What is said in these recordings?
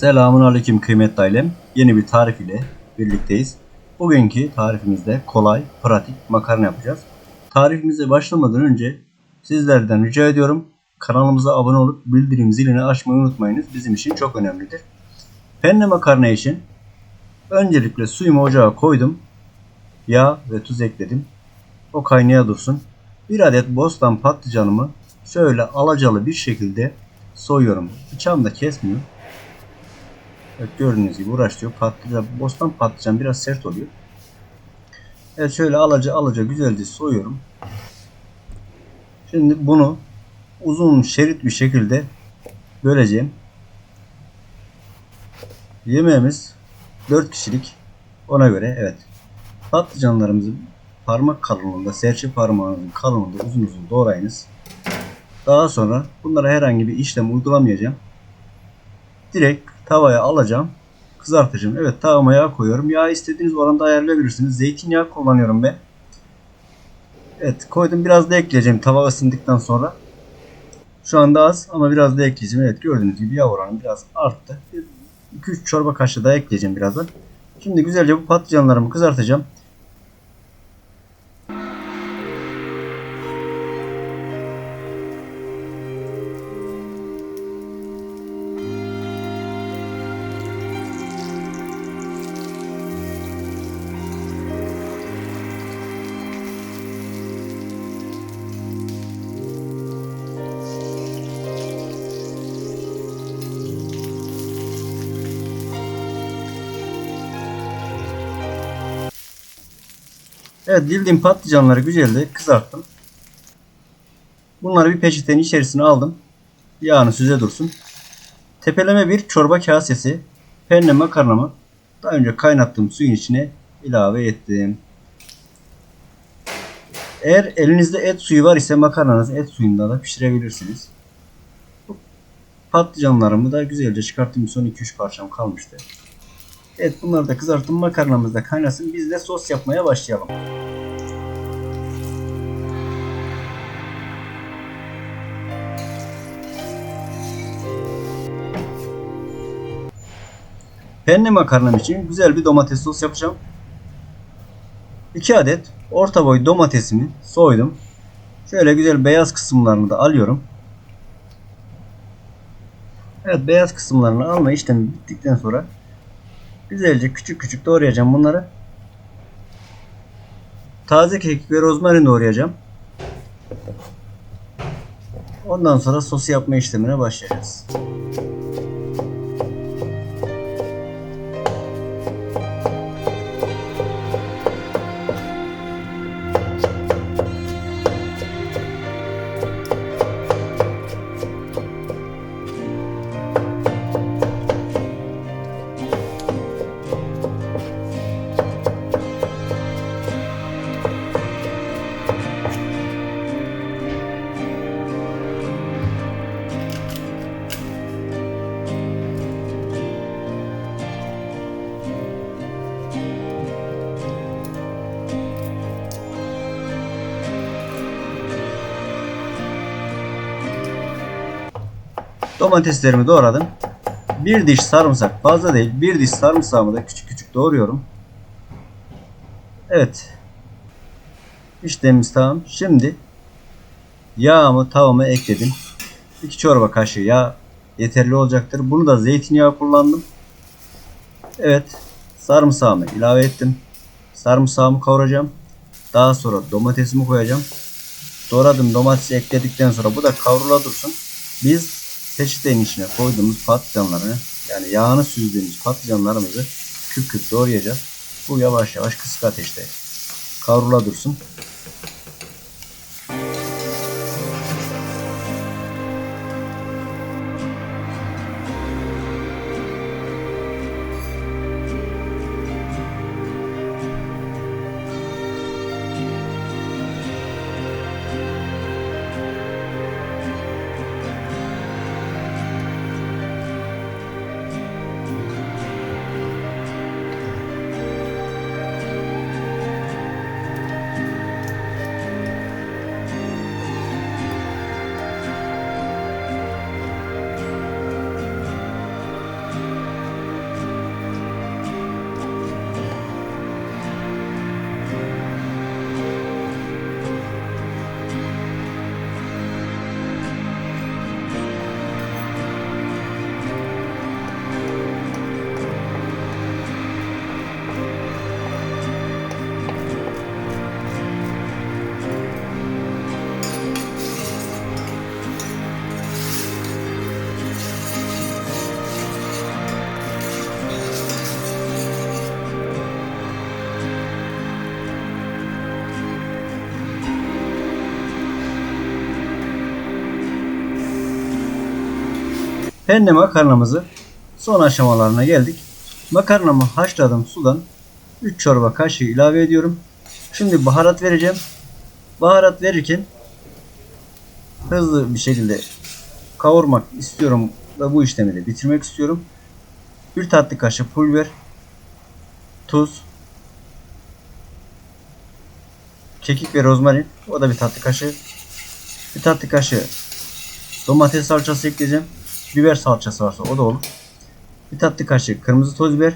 Selamun Aleyküm kıymetli ailem. Yeni bir tarif ile birlikteyiz. Bugünkü tarifimizde kolay, pratik makarna yapacağız. Tarifimize başlamadan önce sizlerden rica ediyorum kanalımıza abone olup bildirim zilini açmayı unutmayınız. Bizim için çok önemlidir. Penne makarna için öncelikle suyumu ocağa koydum. Yağ ve tuz ekledim. O kaynaya dursun. Bir adet bostan patlıcanımı şöyle alacalı bir şekilde soyuyorum. Bıçağım da kesmiyor. Evet gördüğünüz gibi uğraşıyor. Patlıcan, bostan patlıcan biraz sert oluyor. Evet şöyle alaca alaca güzelce soyuyorum. Şimdi bunu uzun şerit bir şekilde böleceğim. Yemeğimiz 4 kişilik. Ona göre evet. Patlıcanlarımızı parmak kalınlığında, serçe parmağınızın kalınlığında uzun uzun doğrayınız. Daha sonra bunlara herhangi bir işlem uygulamayacağım. Direkt tavaya alacağım. Kızartacağım. Evet tavama yağ koyuyorum. Yağ istediğiniz oranda ayarlayabilirsiniz. Zeytinyağı kullanıyorum ben. Evet koydum. Biraz da ekleyeceğim tava ısındıktan sonra. Şu anda az ama biraz da ekleyeceğim. Evet gördüğünüz gibi yağ oranı biraz arttı. 2-3 çorba kaşığı daha ekleyeceğim birazdan. Şimdi güzelce bu patlıcanlarımı kızartacağım. Evet dildiğim patlıcanları güzelce kızarttım. Bunları bir peçetenin içerisine aldım. Yağını süze dursun. Tepeleme bir çorba kasesi penne makarnamı daha önce kaynattığım suyun içine ilave ettim. Eğer elinizde et suyu var ise makarnanızı et suyunda da pişirebilirsiniz. Patlıcanlarımı da güzelce çıkarttım. Son 2-3 parçam kalmıştı. Evet bunları da kızarttım. Makarnamız da kaynasın. Biz de sos yapmaya başlayalım. Penne makarnam için güzel bir domates sos yapacağım. 2 adet orta boy domatesimi soydum. Şöyle güzel beyaz kısımlarını da alıyorum. Evet beyaz kısımlarını alma işlemi bittikten sonra güzelce küçük küçük doğrayacağım bunları. Taze kekik ve rozmarin doğrayacağım. Ondan sonra sosu yapma işlemine başlayacağız. Domateslerimi doğradım. Bir diş sarımsak fazla değil. Bir diş sarımsağımı da küçük küçük doğruyorum. Evet. İşlemimiz tamam. Şimdi yağımı tavama ekledim. 2 çorba kaşığı yağ yeterli olacaktır. Bunu da zeytinyağı kullandım. Evet. Sarımsağımı ilave ettim. Sarımsağımı kavuracağım. Daha sonra domatesimi koyacağım. Doğradım domatesi ekledikten sonra bu da kavrula dursun. Biz peçetenin içine koyduğumuz patlıcanları yani yağını süzdüğümüz patlıcanlarımızı küp küp doğrayacağız. Bu yavaş yavaş kısık ateşte kavrula dursun. Penne makarnamızı son aşamalarına geldik. Makarnamı haşladım sudan 3 çorba kaşığı ilave ediyorum. Şimdi baharat vereceğim. Baharat verirken hızlı bir şekilde kavurmak istiyorum ve bu işlemi de bitirmek istiyorum. 1 tatlı kaşığı pul biber, tuz, kekik ve rozmarin. O da bir tatlı kaşığı. Bir tatlı kaşığı domates salçası ekleyeceğim. Biber salçası varsa o da olur. Bir tatlı kaşığı kırmızı toz biber.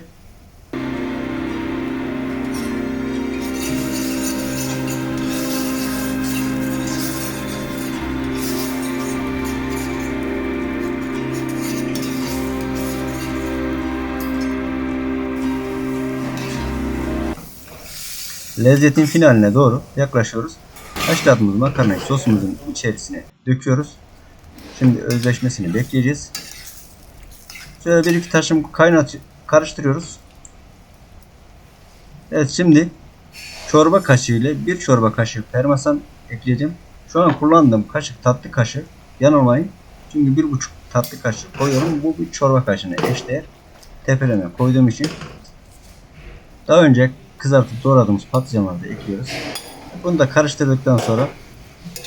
Lezzetin finaline doğru yaklaşıyoruz. Haşladığımız makarnayı sosumuzun içerisine döküyoruz. Şimdi özleşmesini bekleyeceğiz. Şöyle bir iki taşım kaynat karıştırıyoruz. Evet şimdi çorba kaşığı ile bir çorba kaşığı parmesan ekleyeceğim. Şu an kullandığım kaşık tatlı kaşık yanılmayın. Çünkü bir buçuk tatlı kaşık koyuyorum. Bu bir çorba kaşığına eşdeğer. Tepeleme koyduğum için. Daha önce kızartıp doğradığımız patlıcanları da ekliyoruz. Bunu da karıştırdıktan sonra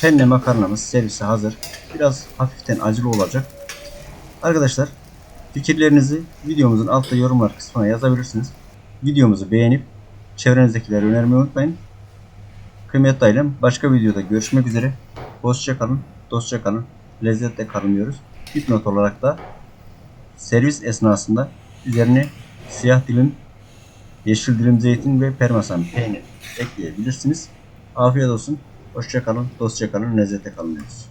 penne makarnamız servise hazır. Biraz hafiften acılı olacak. Arkadaşlar fikirlerinizi videomuzun altta yorumlar kısmına yazabilirsiniz. Videomuzu beğenip çevrenizdekilere önermeyi unutmayın. Kıymetli ailem başka videoda görüşmek üzere. Hoşça kalın, dostça kalın, lezzetle kalın diyoruz. Dipnot olarak da servis esnasında üzerine siyah dilim, yeşil dilim zeytin ve parmesan peynir ekleyebilirsiniz. Afiyet olsun. Hoşça kalın, dostça kalın, lezzete kalın diyoruz.